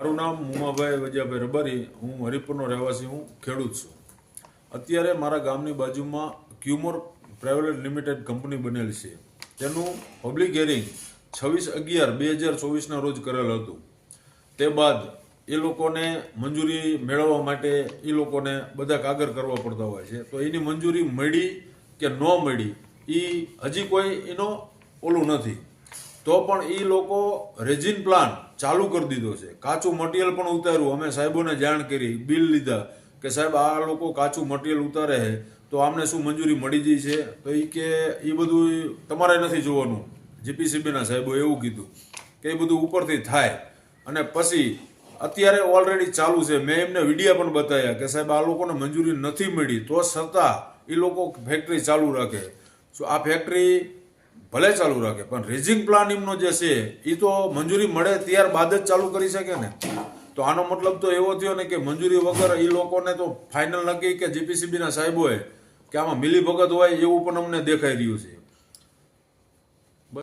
મારું નામ મુમાભાઈ વજાભાઈ રબારી, હું હરિપુરનો રહેવાસી, હું ખેડૂત છું. અત્યારે મારા ગામની બાજુમાં ક્યુમોર પ્રાઇવેટ લિમિટેડ કંપની બનેલી છે. તેનું પબ્લિક હિયરિંગ છવ્વીસ અગિયાર બે હજાર ચોવીસના રોજ કરેલ હતું. તે બાદ એ લોકોને મંજૂરી મેળવવા માટે એ લોકોને બધા કાગર કરવા પડતા હોય છે. તો એની મંજૂરી મળી કે ન મળી એ હજી કોઈ એનો ઓલું નથી. તો પણ એ લોકો રેજિન પ્લાન ચાલુ કરી દીધો છે. કાચું મટીરિયલ પણ ઉતાર્યું. અમે સાહેબોને જાણ કરી, બિલ લીધા કે સાહેબ, આ લોકો કાચું મટીરિયલ ઉતારે છે, તો આમને શું મંજૂરી મળી જઈ છે? તો એ કે એ બધું તમારે નથી જોવાનું. જીપીસીબીના સાહેબો એવું કીધું કે એ બધું ઉપરથી થાય. અને પછી અત્યારે ઓલરેડી ચાલુ છે. મેં એમને વિડીયા પણ બતાવ્યા કે સાહેબ, આ લોકોને મંજૂરી નથી મળી. તો છતાં એ લોકો ફેક્ટરી ચાલુ રાખે. સો આ ફેક્ટરી ભલે ચાલુ રાખે, પણ રેઝિંગ પ્લાન એમનો જે છે એ તો મંજૂરી મળે ત્યારબાદ જ ચાલુ કરી શકે ને. તો આનો મતલબ તો એવો થયો ને કે મંજૂરી વગર એ લોકોને તો ફાઇનલ નક્કી કે જીપીસીબીના સાહેબોએ કે આમાં મિલીભગત હોય એવું પણ અમને દેખાઈ રહ્યું છે.